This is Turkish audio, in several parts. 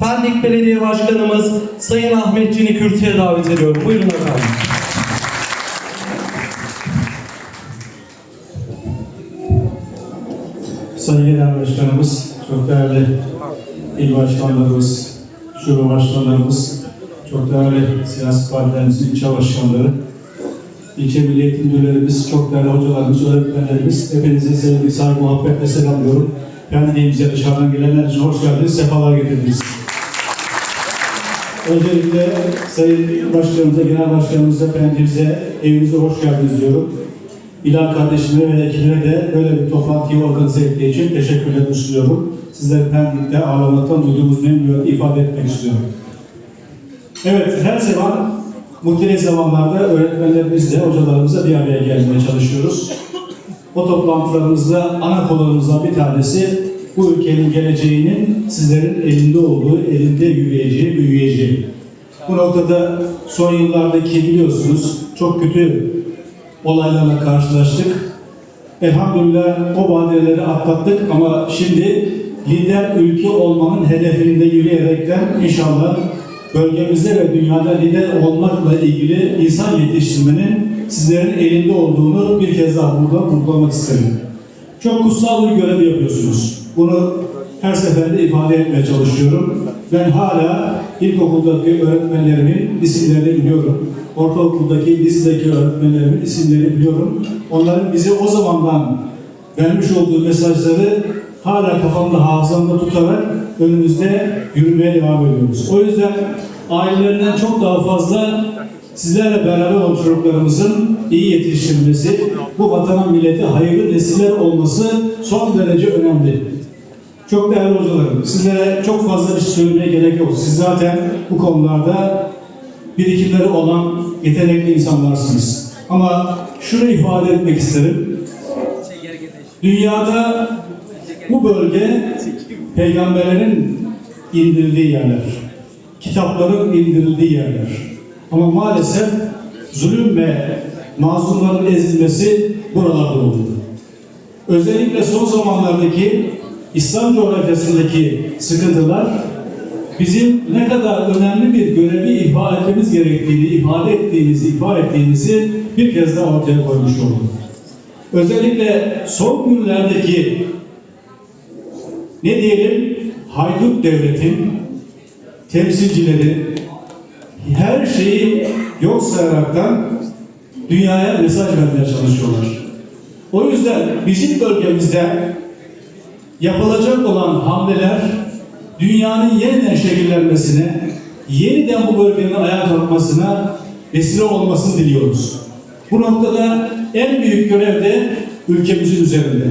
Pendik Belediye Başkanımız Sayın Ahmet Cini kürsüye davet ediyorum. Buyurun efendim. Sayın Genel Başkanımız, çok değerli il başkanlarımız, şube başkanlarımız, çok değerli siyasi partilerimizin ilçe başkanları, ilçe milli eğitim müdürlerimiz, çok değerli hocalarımız, öğretmenlerimiz, hepinizi sevgi, saygı, muhabbetle selamlıyorum. Pendik'imize dışarıdan gelenler için hoş geldiniz, sefalar getirdiniz. Öncelikle Sayın Başkanımıza, Genel Başkanımıza, Pendik'imize, evinize hoş geldiniz diyorum. İlhan kardeşime ve ekibine de böyle bir toplantıyı organize ettiği için teşekkürlerimi sunuyorum. Sizleri Pendik'te ağırlamaktan duyduğumuz memnuniyeti ifade etmek istiyorum. Evet, her zaman muhtelif zamanlarda öğretmenlerimizle, hocalarımızla bir araya gelmeye çalışıyoruz. O toplantılarımızda ana konularımızdan bir tanesi bu ülkenin geleceğinin sizlerin elinde olduğu, elinde yürüyeceği, büyüyeceği. Bu noktada son yıllardaki biliyorsunuz çok kötü olaylarla karşılaştık. Elhamdülillah o badireleri atlattık ama şimdi lider ülke olmanın hedefinde yürüyerekten inşallah bölgemizde ve dünyada lider olmakla ilgili insan yetiştirmenin sizlerin elinde olduğunu bir kez daha burada vurgulamak isterim. Çok kutsal bir görev yapıyorsunuz. Bunu her seferinde ifade etmeye çalışıyorum. Ben hala ilkokuldaki öğretmenlerimin isimlerini biliyorum. Ortaokuldaki, lisedeki öğretmenlerimin isimlerini biliyorum. Onların bize o zamandan vermiş olduğu mesajları hala kafamda, hafızamda tutarak önümüzde yürümeye devam ediyoruz. O yüzden ailelerinden çok daha fazla sizlerle beraber olan çocuklarımızın iyi yetiştirilmesi, bu vatana millete hayırlı nesiller olması son derece önemli. Çok değerli hocalarım, sizlere çok fazla bir şey söylemeye gerek yok. Siz zaten bu konularda birikimleri olan yetenekli insanlarsınız. Ama şunu ifade etmek isterim. Dünyada bu bölge peygamberlerin indirildiği yerler. Kitapların indirildiği yerler. Ama maalesef zulüm ve mazlumların ezilmesi buralarda oldu. Özellikle son zamanlardaki İslam coğrafyasındaki sıkıntılar bizim ne kadar önemli bir görevi ifade etmemiz gerektiğini, ifade ettiğimizi, ifade ettiğimizi bir kez daha ortaya koymuş oldu. Özellikle son günlerdeki ne diyelim haydut devletin temsilcileri her şeyi yok sayaraktan dünyaya mesaj vermeye çalışıyorlar. O yüzden bizim bölgemizde yapılacak olan hamleler dünyanın yeniden şekillenmesine, yeniden bu bölgenin ayağa kalkmasına vesile olmasını diliyoruz. Bu noktada en büyük görev de ülkemizin üzerinde.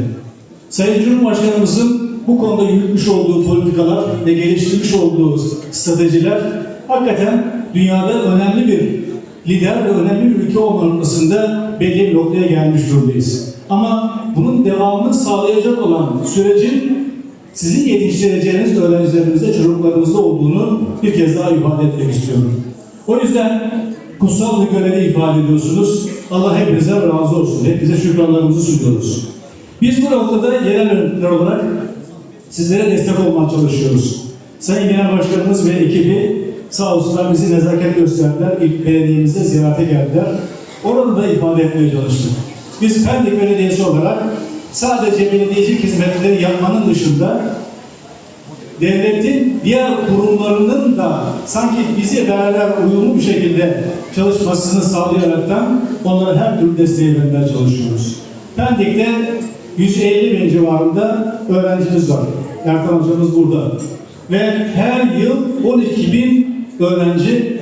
Sayın Cumhurbaşkanımızın bu konuda yürütmüş olduğu politikalar ve geliştirmiş olduğu stratejiler hakikaten dünyada önemli bir lider ve önemli bir ülke olmasında belli bir noktaya gelmiş durumdayız. Ama bunun devamını sağlayacak olan sürecin sizin yetiştireceğiniz öğrencilerimizde, çocuklarımızda olduğunu bir kez daha ifade etmek istiyorum. O yüzden kutsal bir görevi ifade ediyorsunuz. Allah hepinize razı olsun. Hepinize şükranlarımızı sunuyoruz. Biz bu noktada yerel yönetimler olarak sizlere destek olmaya çalışıyoruz. Sayın Genel Başkanımız ve ekibi sağ olsunlar bizi nezaket gösterdiler. İlk belediyemizde ziyarete geldiler. Orada da ifade etmeye çalıştık. Biz Pendik Belediyesi olarak sadece belediyecilik hizmetleri yapmanın dışında devletin diğer kurumlarının da sanki bizi beraber uyumlu bir şekilde çalışmasını sağlayaraktan onlara her türlü desteği vermeye çalışıyoruz. Pendik'te 150 bin civarında öğrencimiz var. Ertan hocamız burada. Ve her yıl 12 bin öğrenci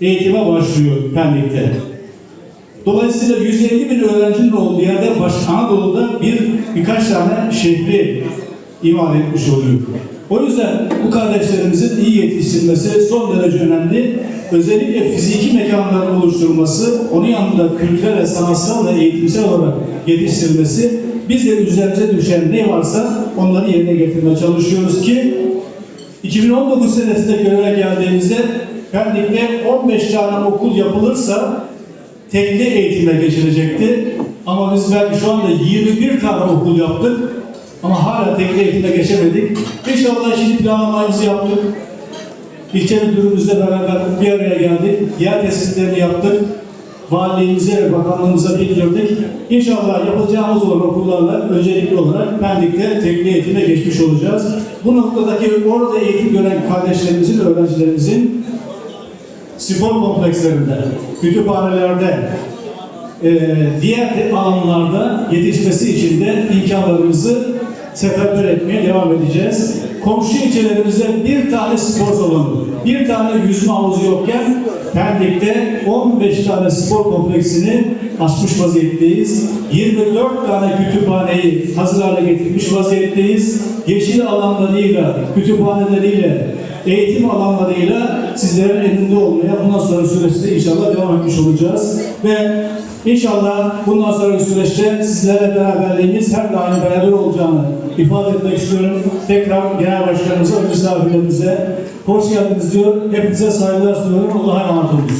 eğitime başlıyor Pendik'te. Dolayısıyla 150 bin öğrencinin olduğu yerde baş, Anadolu'da bir birkaç tane şehri imal etmiş oluyor. O yüzden bu kardeşlerimizin iyi yetiştirilmesi son derece önemli. Özellikle fiziki mekanların oluşturulması, onun yanında kültürel ve sanatsal ve eğitimsel olarak yetiştirilmesi, biz de üzerimize düşen ne varsa onları yerine getirmeye çalışıyoruz ki 2019 senesinde göreve geldiğimizde Pendik'te 15 tane okul yapılırsa tekli eğitime geçilecekti. Ama biz belki şu anda 21 tane okul yaptık. Ama hala tekne eğitimine geçemedik. İnşallah şimdi planlamayımızı yaptık. İlçe müdürümüzle beraber bir araya geldik. Yer tespitlerini yaptık. Valiliğimize ve bakanlığımıza bildirdik. İnşallah yapacağımız olan okullarla öncelikli olarak Pendik'te tekne eğitimine geçmiş olacağız. Bu noktadaki orada eğitim gören kardeşlerimizin, öğrencilerimizin spor komplekslerinde, kütüphanelerde, e, diğer alanlarda yetişmesi için de imkanlarımızı seferber etmeye devam edeceğiz. Komşu ilçelerimizde bir tane spor salonu, bir tane yüzme havuzu yokken Pendik'te 15 tane spor kompleksini açmış vaziyetteyiz. 24 tane kütüphaneyi hazır hale getirmiş vaziyetteyiz. Yeşil alanlarıyla, kütüphaneleriyle, eğitim alanlarıyla sizlerin elinde olmaya bundan sonra süreçte inşallah devam etmiş olacağız. Ve inşallah bundan sonraki süreçte sizlerle beraberliğimiz her daim beraber olacağını ifade etmek istiyorum. Tekrar Genel Başkanımıza misafirlerimize hoş geldiniz diyor. Hepinize saygılar sunuyorum. Allah'a emanet olun.